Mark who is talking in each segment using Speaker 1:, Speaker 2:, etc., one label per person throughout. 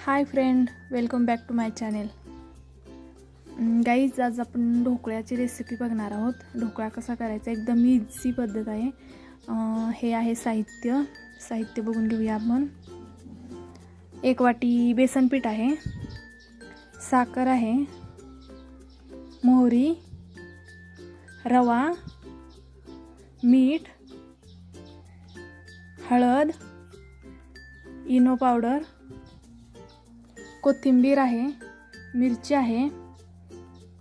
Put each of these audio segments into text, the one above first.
Speaker 1: Hi friend welcome back to my channel guys आज आपण ढोकळ्याची recipe बघणार आहोत. ढोकळा कसा करायचा? एकदम इझी पद्धत आहे. हे आहे साहित्य. साहित्य बघून घेऊया आपण. एक वाटी बेसन पीठ आहे. साखर आहे. मोहरी. रवा. मीठ. हळद. Eno powder. कोथिंबीर आहे मिरची आहे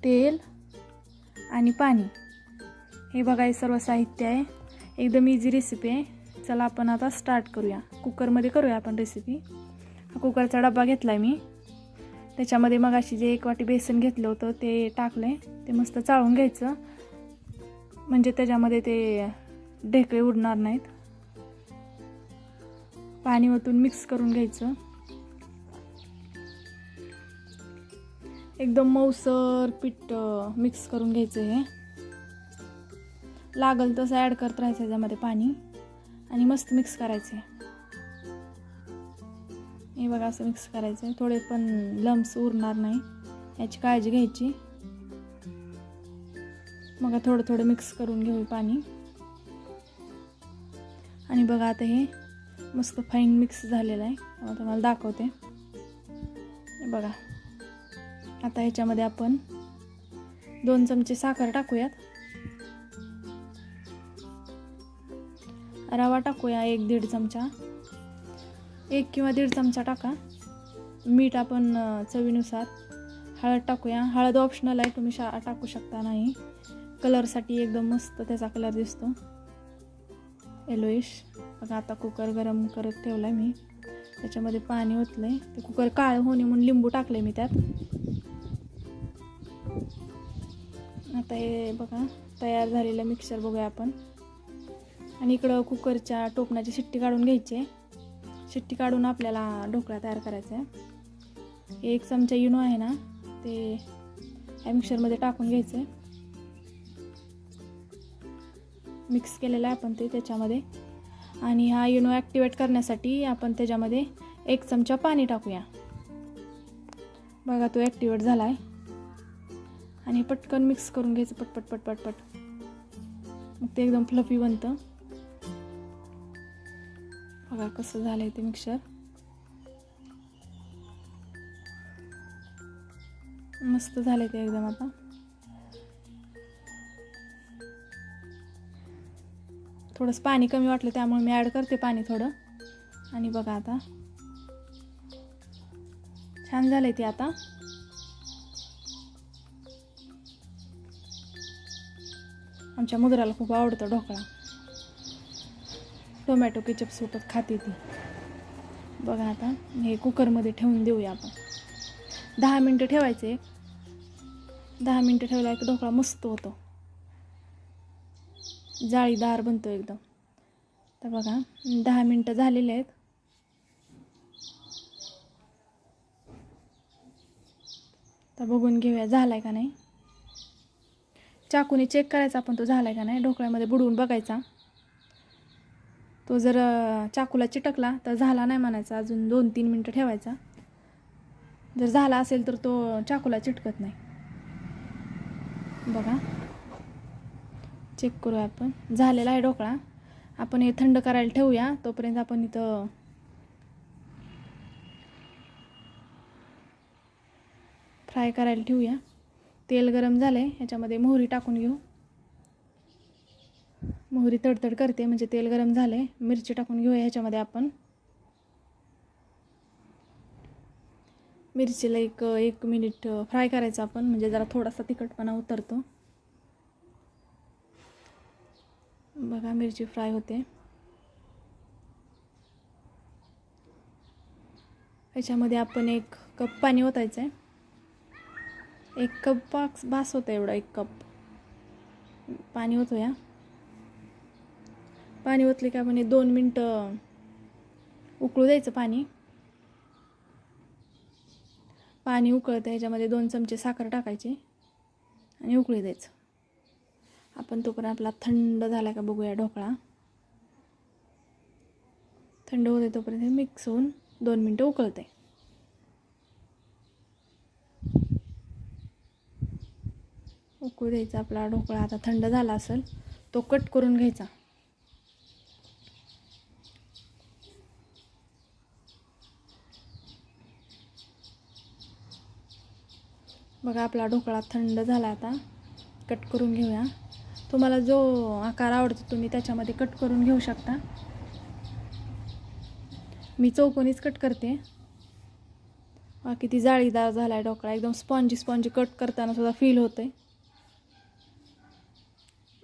Speaker 1: तेल आणि पाणी. हे बघा हे सर्व साहित्य आहे. एकदम इझी रेसिपी आहे. चला आपण आता स्टार्ट करूया. कुकरमध्ये करूया आपण रेसिपी हा कुकरचा डबा घेतला आहे मी. त्याच्यामध्ये मग अशी जे एक वाटी बेसन घेतलं होतं ते टाकलं आहे ते मस्त चाळून घ्यायचं. म्हणजे त्याच्यामध्ये ते ढेकळे उडणार नाहीत. पाणी ओतून मिक्स करून घ्यायचं. एकदम मऊसर पीठ मिक्स करून घ्यायचं हे. लागल तसं ॲड करत राहायचं याच्यामध्ये पाणी. आणि मस्त मिक्स करायचं आहे हे बघा असं मिक्स करायचं आहे थोडे पण लम्स उरणार नाही. याची काळजी घ्यायची. मग थोडं थोडं मिक्स करून घेऊ पाणी. आणि बघा आता हे मस्त फाईन मिक्स झालेलं आहे. तुम्हाला दाखवते. हे बघा. आता ह्याच्यामध्ये आपण दोन चमचे साखर टाकूयात. रवा टाकूया एक दीड चमचा. एक किंवा दीड चमचा टाका. मीठ आपण चवीनुसार हळद टाकूया. हळद ऑप्शनल आहे तुम्ही शा टाकू शकता नाही. कलरसाठी एकदम मस्त त्याचा कलर दिसतो. येलोइश बघा आता कुकर गरम करत ठेवला आहे मी. त्याच्यामध्ये पाणी ओतलं आहे ते कुकर काळं होणे म्हणून लिंबू टाकले मी त्यात. आता हे बघा तयार झालेलं मिक्सर बघूया आपण. आणि इकडं कुकरच्या टोपणाची शिट्टी काढून घ्यायची आहे. शिट्टी काढून आपल्याला ढोकळा तयार करायचा आहे. एक चमचा इनो आहे ना ते या मिक्सरमध्ये टाकून घ्यायचं आहे. मिक्स केलेलं आहे आपण ते त्याच्यामध्ये. आणि हा युनो ॲक्टिवेट करण्यासाठी आपण त्याच्यामध्ये एक चमचा पाणी टाकूया. बघा तो ॲक्टिवेट झाला आहे आणि पटकन मिक्स करून घ्यायचं पटपट पटपट पट. मग ते एकदम फ्लफी बनतं. बघा कसं झालं आहे ते मिक्सर मस्त झालं ते एकदम आता. थोडंसं पाणी कमी वाटलं त्यामुळे मी ॲड करते पाणी थोडं. आणि बघा आता. छान झालंय ते आता. आमच्या मुद्राला खूप आवडतो ढोकळा. टोमॅटो केचपसोबत खाते ती. बघा आता हे कुकरमध्ये ठेवून देऊया आपण. दहा मिनटं ठेवायचे. दहा मिनटं ठेवला की ढोकळा मस्त होतो. जाळीदार बनतो एकदम. तर बघा दहा मिनटं झालेले आहेत. तर बघून घेऊया झाला आहे का नाही? चाकूने चेक करायचा आपण तो झाला का नाही? ढोकळ्यामध्ये बुडवून बघायचा. तो जर चाकूला चिटकला तर झाला नाही म्हणायचा. अजून दोन तीन मिनटं ठेवायचा. जर झाला असेल तर तो चाकूला चिटकत नाही. बघा. चेक करूया आपण. झालेला आहे ढोकळा. आपण हे थंड करायला ठेवूया. तोपर्यंत आपण इथं फ्राय करायला ठेवूया. तेल गरम झालं आहे ह्याच्यामध्ये मोहरी टाकून घेऊ. मोहरी तडतड करते म्हणजे तेल गरम झालं आहे मिरची टाकून घेऊया ह्याच्यामध्ये आपण. मिरचीला एक एक मिनिट फ्राय करायचं आपण म्हणजे जरा थोडासा तिखटपणा उतरतो. बघा मिरची फ्राय होते. ह्याच्यामध्ये आपण एक कप पाणी ओतायचं आहे एक कप बास बास होतं एवढं एक कप. पाणी होतो या पाणी ओतले का आपण हे दोन मिनटं उकळू द्यायचं पाणी. पाणी उकळतं ह्याच्यामध्ये दोन चमचे साखर टाकायची आणि उकळी द्यायचं. आपण तोपर्यंत आपला थंड झाला का बघूया ढोकळा. थंड होते तोपर्यंत मिक्स होऊन दोन मिनटं उकळते उकळू द्यायचा आपला ढोकळा. आता थंड झाला असेल तो कट करून घ्यायचा. बघा आपला ढोकळा थंड झाला आता. कट करून घेऊया. तुम्हाला जो आकार आवडतो तुम्ही त्याच्यामध्ये कट करून घेऊ शकता. मी चौकोनीच कट करते. बाकी किती जाळीदार झाला आहे ढोकळा. एकदम स्पॉन्जी स्पॉन्जी कट करताना सुद्धा फील आहे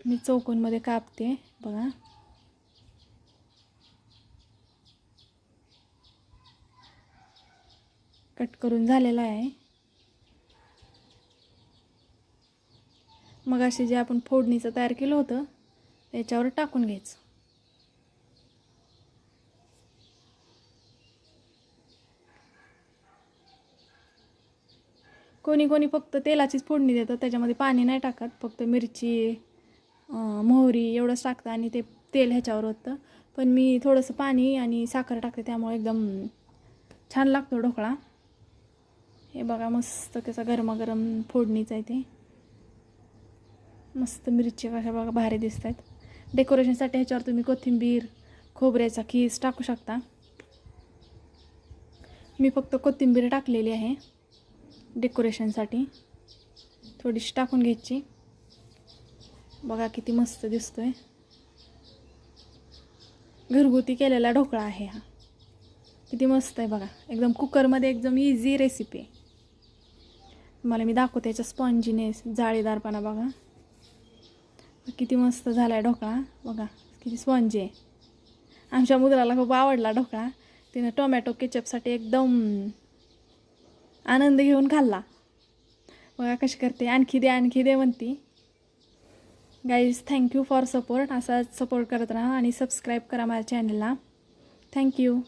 Speaker 1: मी चौकोनमध्ये कापते बघा. कट करून झालेला आहे. मग असे जे आपण फोडणीचं तयार केलं होतं त्याच्यावर टाकून घ्यायचं. कोणी कोणी फक्त तेलाचीच फोडणी देतं त्याच्यामध्ये पाणी नाही टाकत फक्त मिरची मोहरी एवढंच टाकतं आणि ते तेल ह्याच्यावर होतं पण मी थोडंसं पाणी आणि साखर टाकते त्यामुळे एकदम छान लागतो ढोकळा. हे बघा मस्त कसा गरमागरम फोडणीचं आहे ते. मस्त मिरची कशा बघा भारी दिसत आहेत डेकोरेशनसाठी ह्याच्यावर तुम्ही कोथिंबीर खोबऱ्याचा खीस टाकू शकता. मी फक्त कोथिंबीर टाकलेली आहे डेकोरेशनसाठी थोडीशी टाकून घ्यायची. बघा किती मस्त दिसतोय. घरगुती केलेला ढोकळा आहे हा. किती मस्त आहे बघा. एकदम कुकरमध्ये एकदम इझी रेसिपी आहे. मला मी दाखवते याच्या स्पॉन्जीनेस जाळीदारपणा बघा. किती मस्त झाला आहे ढोकळा. बघा किती स्पॉन्जी आहे. आमच्या मुलाला खूप आवडला ढोकळा. तिनं टोमॅटो केचपसाठी एकदम आनंद घेऊन खाल्ला. बघा कशी करते. आणखी दे आणखी दे म्हणती. Guys thank you for support असाच सपोर्ट करत राहा आणि सबस्क्राईब करा माझ्या चॅनलला थँक्यू